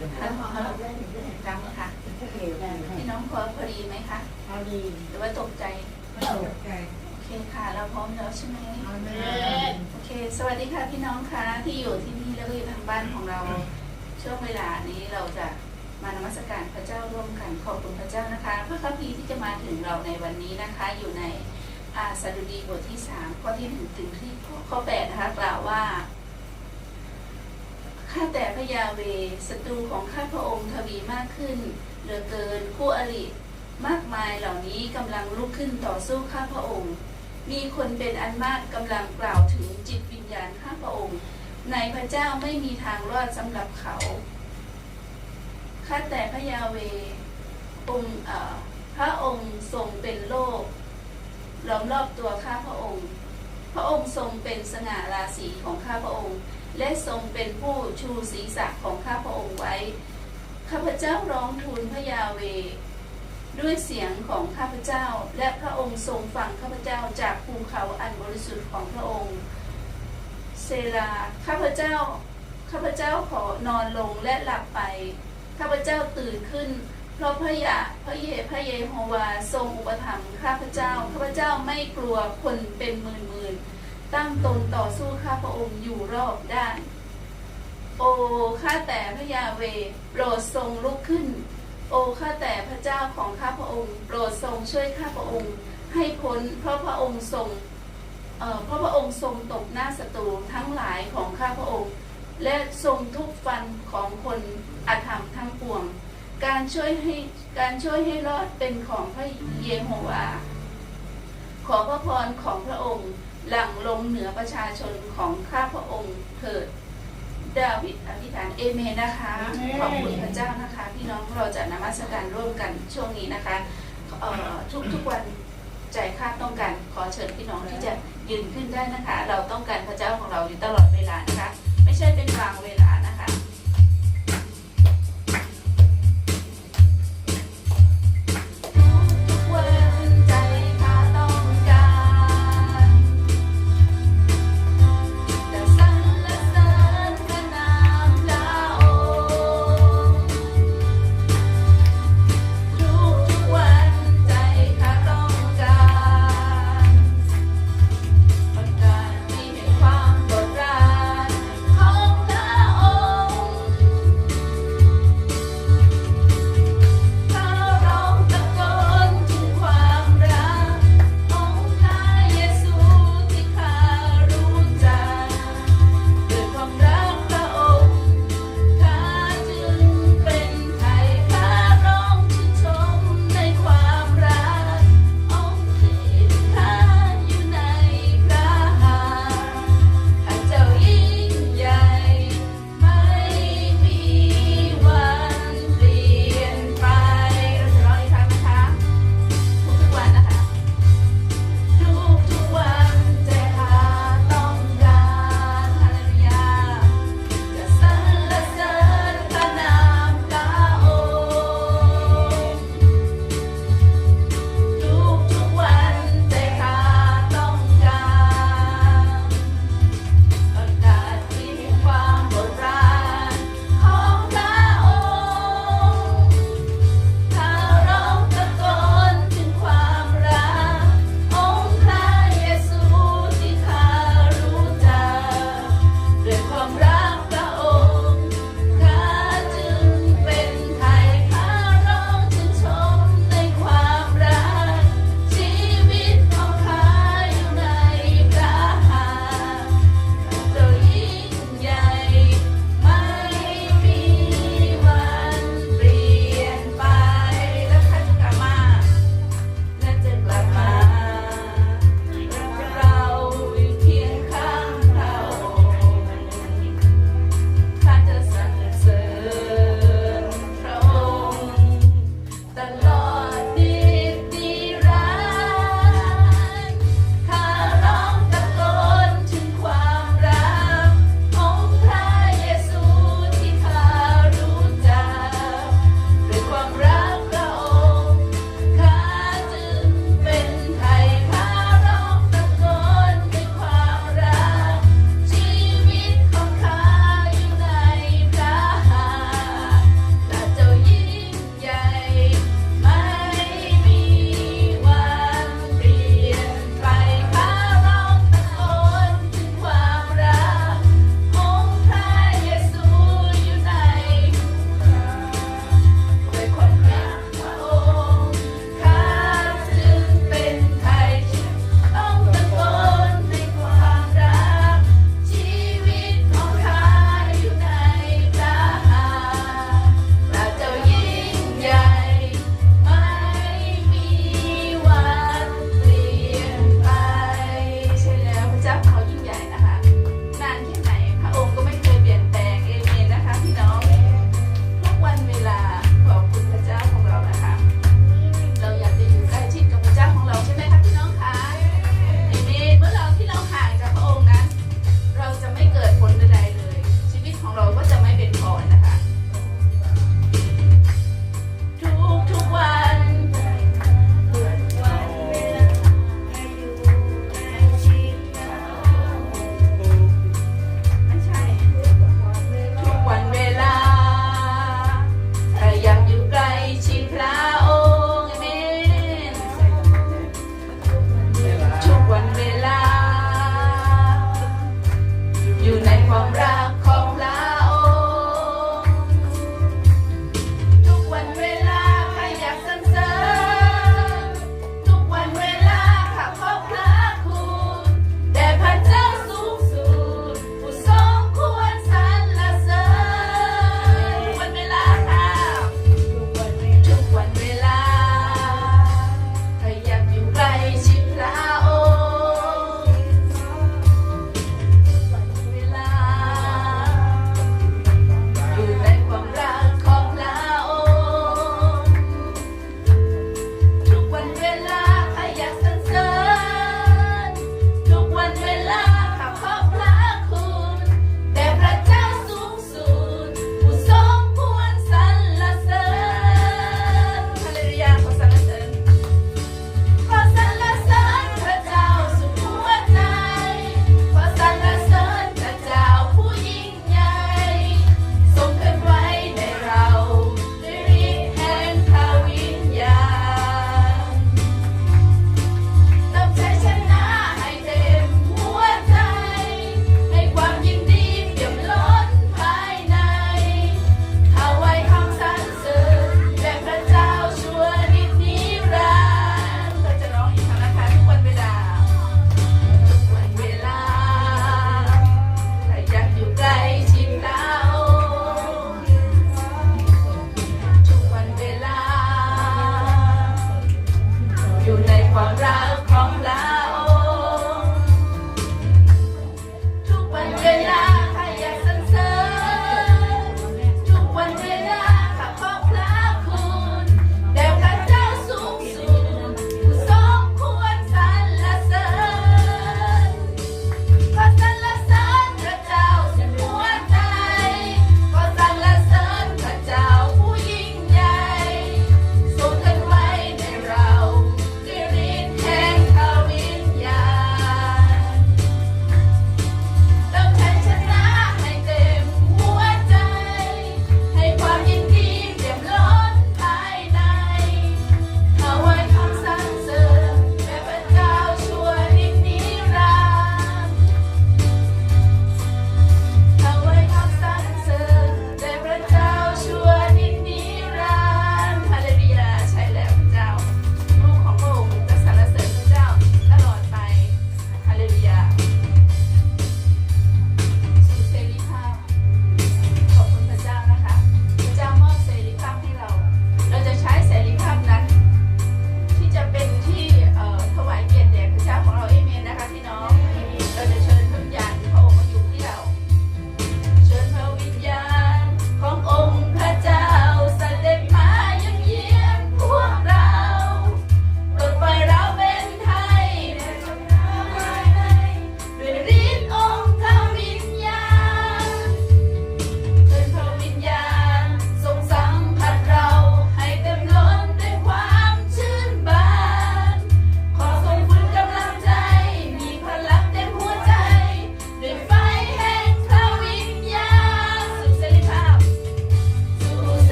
แล้วพอเราได้ถึงจะจำค่ะพี่น้องพอพอดีไหมคะเอาดีหรือว่าตกใจไม่ตกใจโอเคค่ะ เราพร้อมแล้วใช่ไหมเอาแม่โอเค สวัสดีค่ะพี่น้องคะที่อยู่ที่นี่แล้วก็อยู่ทางบ้านของเราช่วงเวลานี้เราจะมานมัสการพระเจ้าร่วมกันขอบคุณพระเจ้านะคะพระคัมภีร์ที่จะมาถึงเราในวันนี้นะคะ อยู่ในอาสดุดีบทที่สามข้อที่หนึ่งถึงที่ข้อแปดนะคะกล่าวว่า ข้าแต่พระยาเวศัตรูของข้าพระองค์ทวีมากขึ้น เหลือเกินคู่อริมากมายเหล่านี้กำลังลุกขึ้นต่อสู้ข้าพระองค์ มีคนเป็นอันมากกำลังกล่าวถึงจิตวิญญาณข้าพระองค์ ในพระเจ้าไม่มีทางรอดสำหรับเขา ข้าแต่พระยาเวองค์พระองค์ทรงเป็นโลกล้อมรอบตัวข้าพระองค์ พระองค์ทรงเป็นสง่าราศีของข้าพระองค์ และทรงเป็นผู้ชูศีรษะของข้าพระองค์ไว้ ข้าพเจ้าร้องทูลพระยาเว ด้วยเสียงของข้าพเจ้า และพระองค์ทรงฟังข้าพเจ้าจากภูเขาอันบริสุทธิ์ของพระองค์ เซลา ข้าพเจ้า ข้าพเจ้าขอนอนลงและหลับไป ข้าพเจ้าตื่นขึ้น เพราะพระยาพระเยพระเยโฮวาทรงอุปถัมภ์ข้าพเจ้า ข้าพเจ้าไม่กลัวคนเป็นหมื่นหมื่น ตั้งตนต่อสู้ข้าพระองค์อยู่รอบด้าน โอข้าแต่พระยาเวโปรดทรงลุกขึ้น โอข้าแต่พระเจ้าของข้าพระองค์ โปรดทรงช่วยข้าพระองค์ ให้พ้นเพราะพระองค์ทรงเอ่อเพราะพระองค์ทรงตกหน้าศัตรูทั้งหลายของข้าพระองค์ และทรงทุบฟันของคนอาธรรมทั้งปวง การช่วยให้การช่วยให้รอดเป็นของพระเยโฮวา ขอพระพรของพระองค์ หลั่งลงเหนือประชาชนของข้าพระองค์เถิดดาวิดอธิษฐานเอเมนนะคะ ขอบคุณพระเจ้านะคะ พี่น้องเราจะนมัสการร่วมกันช่วงนี้นะคะเอ่อทุกทุกวันใจข้าต้องการขอเชิญพี่น้องที่จะยืนขึ้นได้นะคะ เราต้องการพระเจ้าของเราอยู่ตลอดเวลานะคะ ไม่ใช่เป็นบางเวลา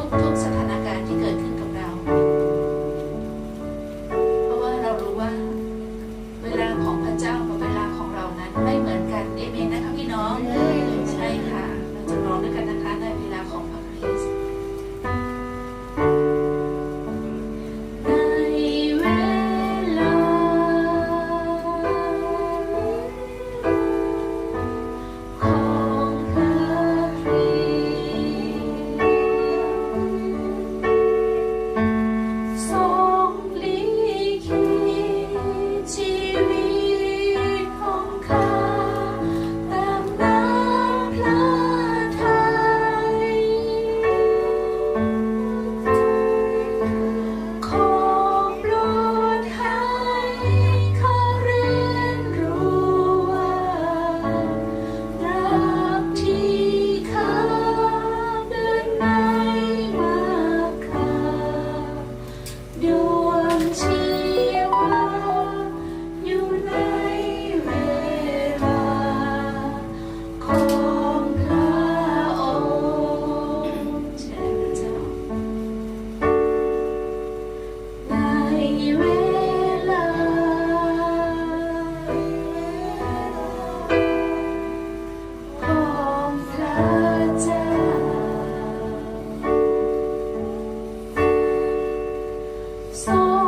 อบคุ ทร